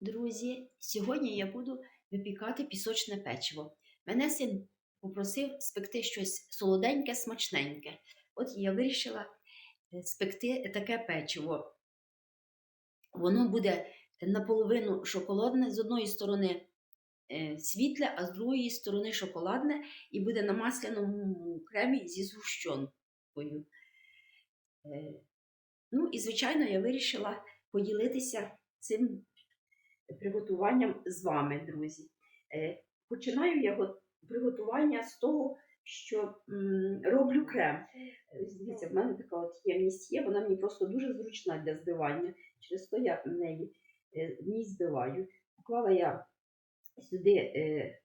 Друзі, сьогодні я буду випікати пісочне печиво. Мене син попросив спекти щось солоденьке, смачненьке. От я вирішила е, спекти таке печиво. Воно буде наполовину шоколадне, з одної сторони е, світле, а з другої сторони шоколадне, і буде на масляному кремі зі згущенкою. Е, Ну і, звичайно, я вирішила поділитися цим приготуванням з вами, друзі. Е, Починаю я приготування з того, що роблю крем. Е, Дивіться, в мене така от ємність є, вона мені просто дуже зручна для збивання. Через то я в неї е, ній збиваю. Поклала я сюди, е,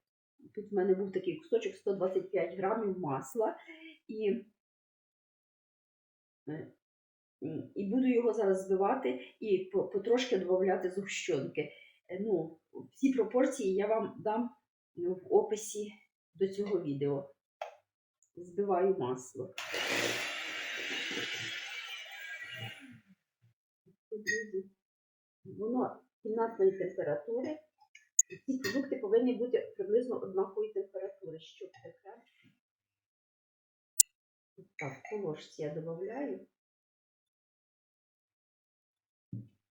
тут в мене був такий кусочок 125 грамів масла, і, і буду його зараз збивати і потрошки додати згущенки. Е, Ну, всі пропорції я вам дам ну, в описі до цього відео. Збиваю масло. Воно кімнатної температури. Ці продукти повинні бути приблизно однакової температури, щоб таке. Так, по ложці я додаю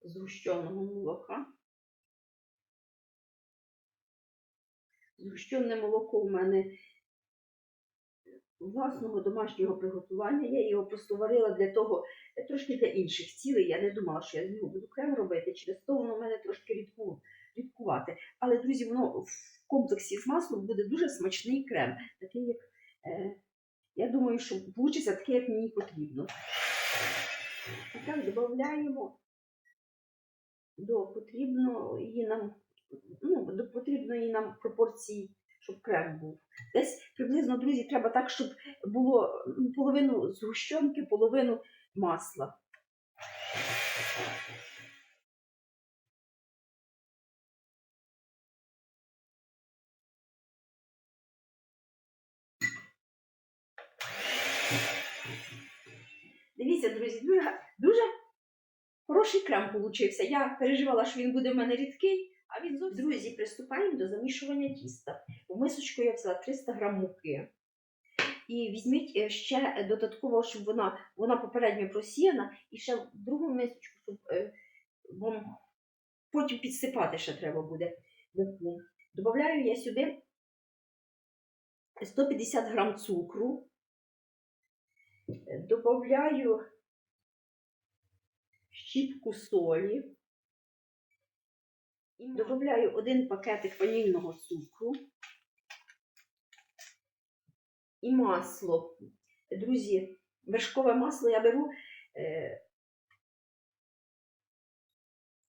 згущеного молока. Згущене молоко у мене власного домашнього приготування. Я його просто варила для того, е, трошки для інших цілей. Я не думала, що я з нього буду крем робити, через то воно в мене трошки рідку, рідкувати. Але, друзі, воно в комплексі з маслом буде дуже смачний крем. Такий, як, е, я думаю, що вийде такий, як мені потрібно. І так додаємо до потрібної нам, ну, потрібної нам пропорції, щоб крем був. Десь приблизно, друзі, треба так, щоб було половину згущенки, половину масла. Дивіться, друзі, дуже, дуже хороший крем получився. Я переживала, що він буде в мене рідкий, а він зовсім. Друзі, приступаємо до замішування тіста. У мисочку я взяла 300 грам муки. І візьміть е, ще додатково, щоб вона, вона попередньо просіяна, і ще в другу мисочку, щоб е, вам потім підсипати ще треба буде. Добавляю я сюди 150 грам цукру. Добавляю щіпку солі. Додаю один пакетик ванільного цукру і масло. Друзі, вершкове масло я беру е,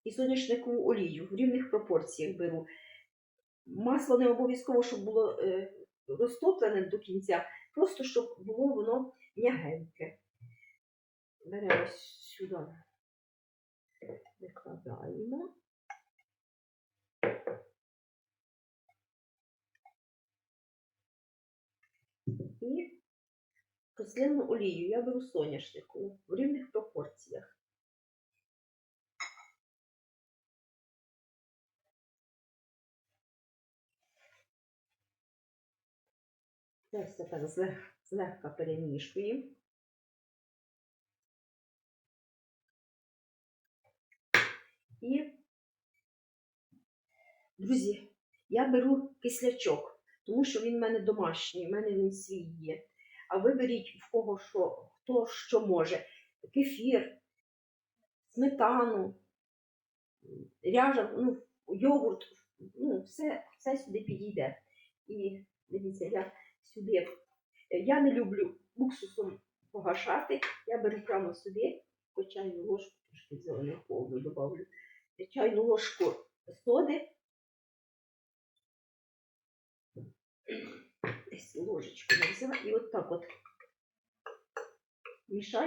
і соняшникову олію в рівних пропорціях беру. Масло не обов'язково, щоб було е, розтоплене до кінця, просто щоб було воно м'ягеньке. Беремо сюди, викладаємо. І рослинну олію я беру соняшнику в рівних пропорціях. Це все так злег- злегка перемішуємо. І, друзі, я беру кислячок, тому що він в мене домашній, в мене він свій є. А ви беріть в кого що, хто що може. Кефір, сметану, ряжа, ну, йогурт, ну, все, все сюди підійде. І дивіться, я сюди. Я не люблю уксусом погашати. Я беру прямо сюди, по чайну ложку, трошки зеленого повну добавлю, чайну ложку соди. Десь ложечку я взяла і от так от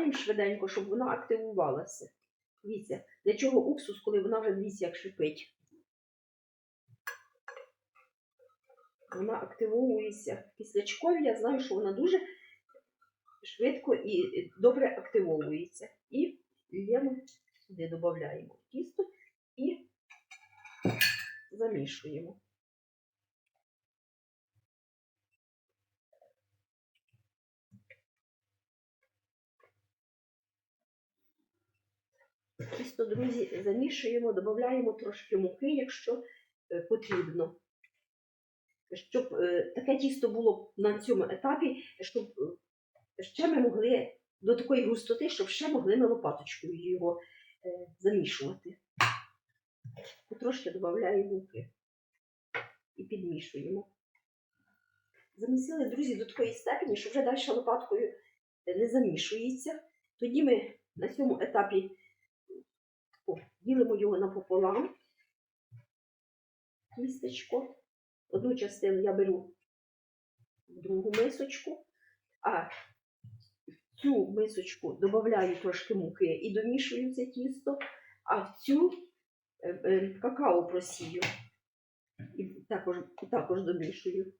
мішаємо швиденько, щоб вона активувалася. Дивіться, для чого уксус, коли вона вже дивіться, як шипить. Вона активовується. Кислячкові, я знаю, що вона дуже швидко і добре активовується. І лємо сюди додаємо тісто і замішуємо. Тісто, друзі, замішуємо, додаємо трошки муки, якщо е, потрібно. Щоб е, таке тісто було на цьому етапі, щоб е, ще ми могли до такої густоти, щоб ще могли на лопаточкою його замішувати. Потрошки додаємо муки і підмішуємо. Замісили, друзі, до такої степені, що вже далі лопаткою не замішується. Тоді ми на цьому етапі о, ділимо його напополам. Тістечко. Одну частину я беру в другу мисочку, а в цю мисочку додаю трошки муки і домішую це тісто, а в цю е, е, какао просію і також, також домішую.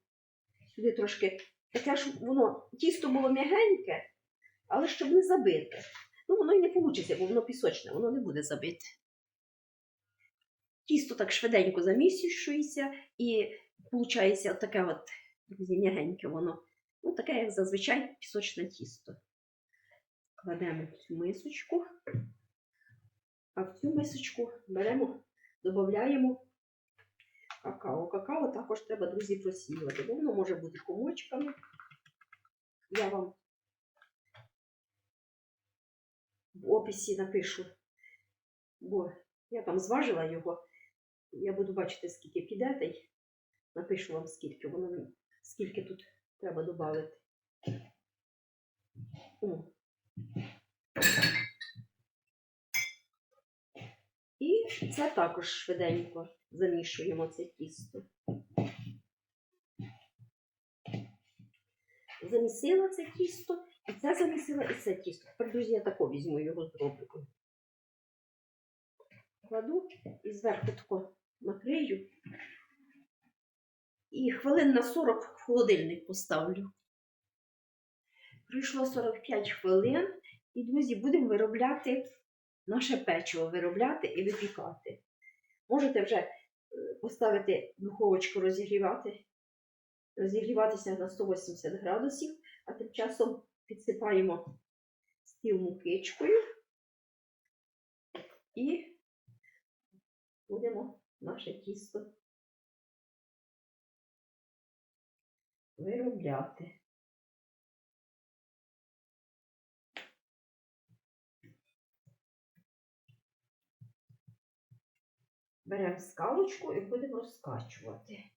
Сюди трошки таке ж воно тісто було м'ягеньке, але щоб не забити. Ну, воно і не вийде, бо воно пісочне, воно не буде забите. Тісто так швиденько замісюється і виходить таке от друзі, м'ягеньке воно. Ну, таке, як зазвичай, пісочне тісто. Кладемо в цю мисочку, а в цю мисочку беремо, додаємо какао. Какао також треба, друзі, просіювати, бо воно може бути комочками. Я вам в описі напишу, бо я там зважила його. Я буду бачити, скільки піде, та й напишу вам, скільки воно скільки тут треба додати. І це також швиденько замішуємо це тісто. Замісила це тісто, це замісила, і це тісто. Тепер, друзі, я тако візьму його зроблю. Кладу і зверху тако накрию. І хвилин на 40 в холодильник поставлю. Пройшло 45 хвилин, і, друзі, будемо виробляти наше печиво, виробляти і випікати. Можете вже е, поставити духовочку розігрівати, розігріватися на 180 градусів, а тим часом підсипаємо стіл мукичкою і будемо наше тісто виробляти. Беремо скалочку і будемо розкачувати.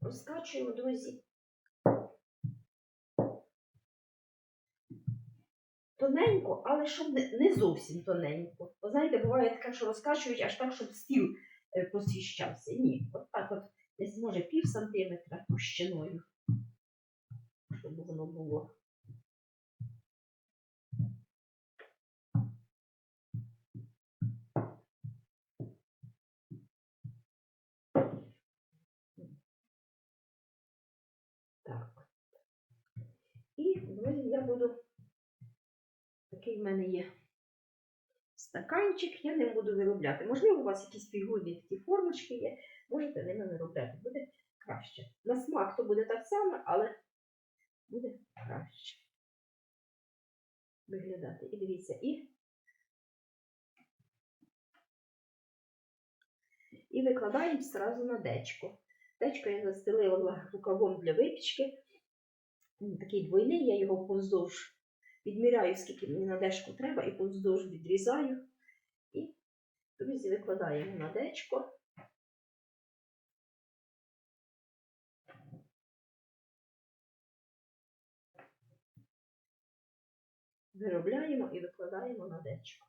Розкачуємо, друзі. Тоненько, але щоб не, зовсім тоненько. Бо знаєте, буває таке, що розкачують аж так, щоб стіл е, просвіщався. Ні, от так от десь може пів сантиметра товщиною, щоб воно було. І, я буду. Такий в мене є стаканчик, я ним буду виробляти. Можливо, у вас якісь фігурні такі формочки є, можете ними виробляти. Буде краще. На смак то буде так само, але буде краще виглядати. І дивіться, і. І викладаємо зразу на дечко. Дечко я застелила рукавом для випічки. Такий двойний, я його повздовж відміряю, скільки мені на дечку треба, і повздовж відрізаю і Друзі, викладаємо на дечко. Виробляємо і викладаємо на дечко.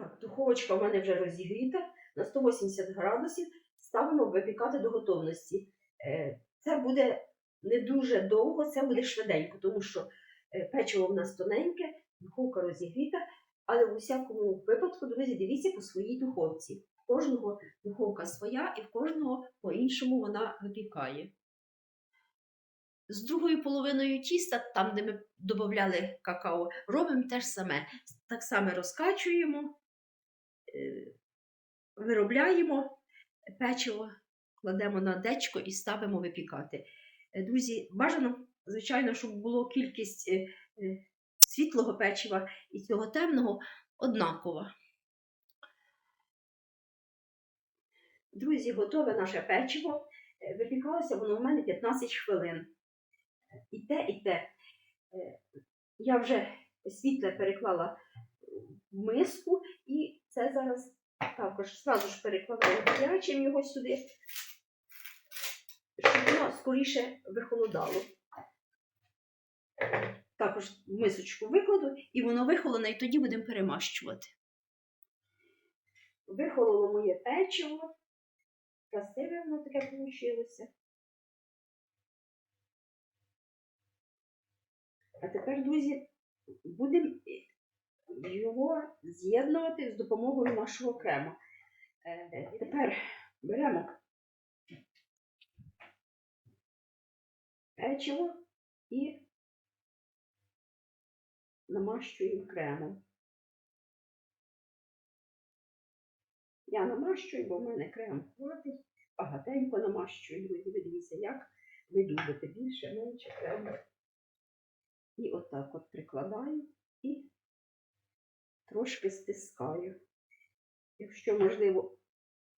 Так, духовочка у мене вже розігріта на 180 градусів. Ставимо випікати до готовності. Е, Це буде не дуже довго, це буде швиденько, тому що е, печиво в нас тоненьке, духовка розігріта, але в усякому випадку, друзі, дивіться по своїй духовці. В кожного духовка своя і в кожного по-іншому вона випікає. З другою половиною тіста, там, де ми додавали какао, робимо те ж саме. Так само розкачуємо, виробляємо печиво, кладемо на дечко і ставимо випікати. Е, Друзі, бажано, звичайно, щоб було кількість е, е, світлого печива і цього темного однакова. Друзі, готове наше печиво. Е, Випікалося воно у мене 15 хвилин. І те, і те. Е, Я вже світле переклала в миску, і це зараз також зразу ж перекладаю гарячим його сюди, щоб воно скоріше вихолодало. Також мисочку викладу, і воно вихолоне, і тоді будемо перемащувати. Вихололо моє печиво. Красиве воно таке вийшло. А тепер, друзі, будемо його з'єднувати з допомогою нашого крему. Е, Тепер беремо печиво і намащуємо кремом. Я намащую, бо в мене крем хватить. Багатенько намащую, друзі. Дивіться, як ви любите більше, менше крему. І отак от прикладаю і трошки стискаю. Якщо, можливо,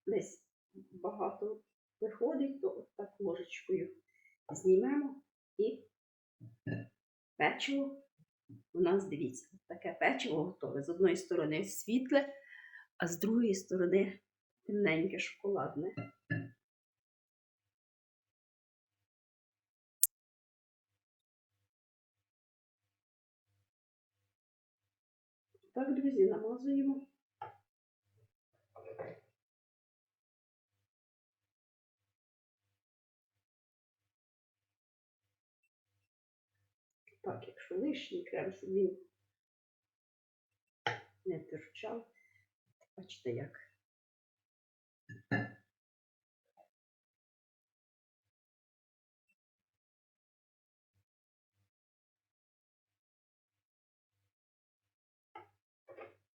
десь багато виходить, то от так ложечкою знімемо і печиво у нас, дивіться, таке печиво готове. З одної сторони світле, а з другої сторони темненьке шоколадне. Так, друзі, намазуємо. Так, якщо лишній крем, щоб він не терчав. Бачите, як.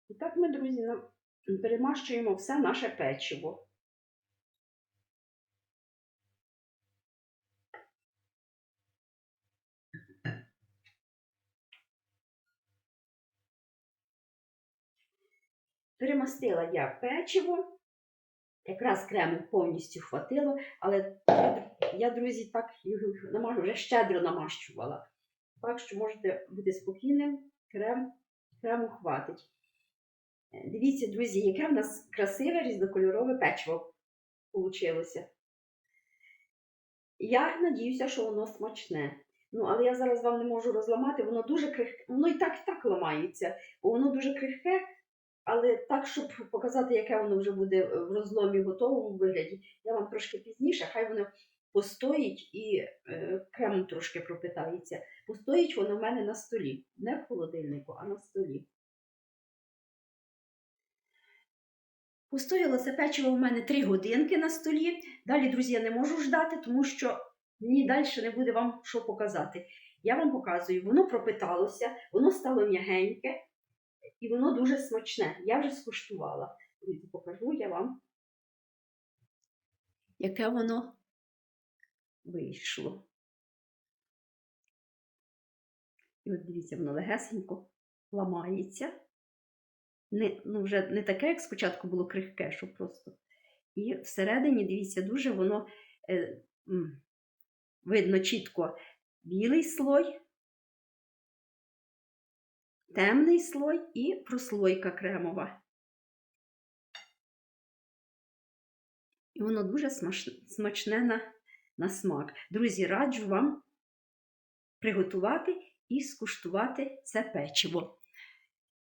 І так ми, друзі, перемащуємо все наше печиво. Перемастила я печиво. Якраз крему повністю хватило, але я, друзі, так намажу, вже щедро намащувала. Так що можете бути спокійним, крем, крему хватить. Дивіться, друзі, яке в нас красиве різнокольорове печиво вийшло. Я надіюся, що воно смачне. Ну, але я зараз вам не можу розламати, воно дуже крихке, воно і так і так ламається, бо воно дуже крихке, але так, щоб показати, яке воно вже буде в розломі готовому вигляді, я вам трошки пізніше, хай воно постоїть і е, кремом трошки пропитається. Постоїть воно в мене на столі, не в холодильнику, а на столі. Постояло це печиво у мене 3 годинки на столі. Далі, друзі, я не можу ждати, тому що мені далі не буде вам що показати. Я вам показую, воно пропиталося, воно стало м'ягеньке і воно дуже смачне. Я вже скуштувала. Покажу я вам, яке воно вийшло. І от дивіться, воно легесенько ламається. Не, ну, вже не таке, як спочатку було крихке, що просто. І всередині, дивіться, дуже воно е, видно чітко білий слой, темний слой і прослойка кремова. І воно дуже смачне на, на смак. Друзі, раджу вам приготувати і скуштувати це печиво.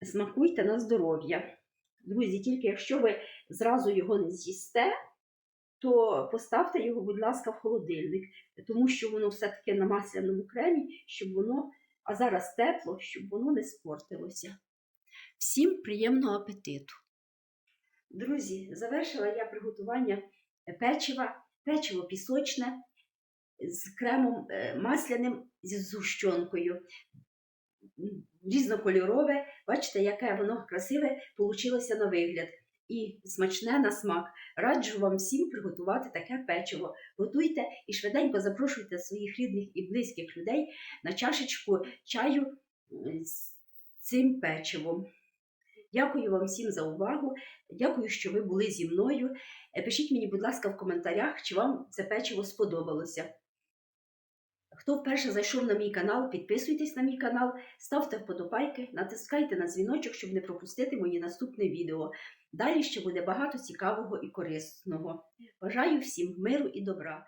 Смакуйте на здоров'я. Друзі, тільки якщо ви зразу його не з'їсте, то поставте його, будь ласка, в холодильник, тому що воно все-таки на масляному кремі, щоб воно, а зараз тепло, щоб воно не спортилося. Всім приємного апетиту! Друзі, завершила я приготування печива, печиво пісочне з кремом е, масляним зі згущенкою. Різнокольорове, бачите, яке воно красиве получилося на вигляд. І смачне на смак. Раджу вам всім приготувати таке печиво. Готуйте і швиденько запрошуйте своїх рідних і близьких людей на чашечку чаю з цим печивом. Дякую вам всім за увагу. Дякую, що ви були зі мною. Е, Пишіть мені, будь ласка, в коментарях, чи вам це печиво сподобалося. Хто вперше зайшов на мій канал, підписуйтесь на мій канал, ставте вподобайки, натискайте на дзвіночок, щоб не пропустити мої наступне відео. Далі ще буде багато цікавого і корисного. Бажаю всім миру і добра.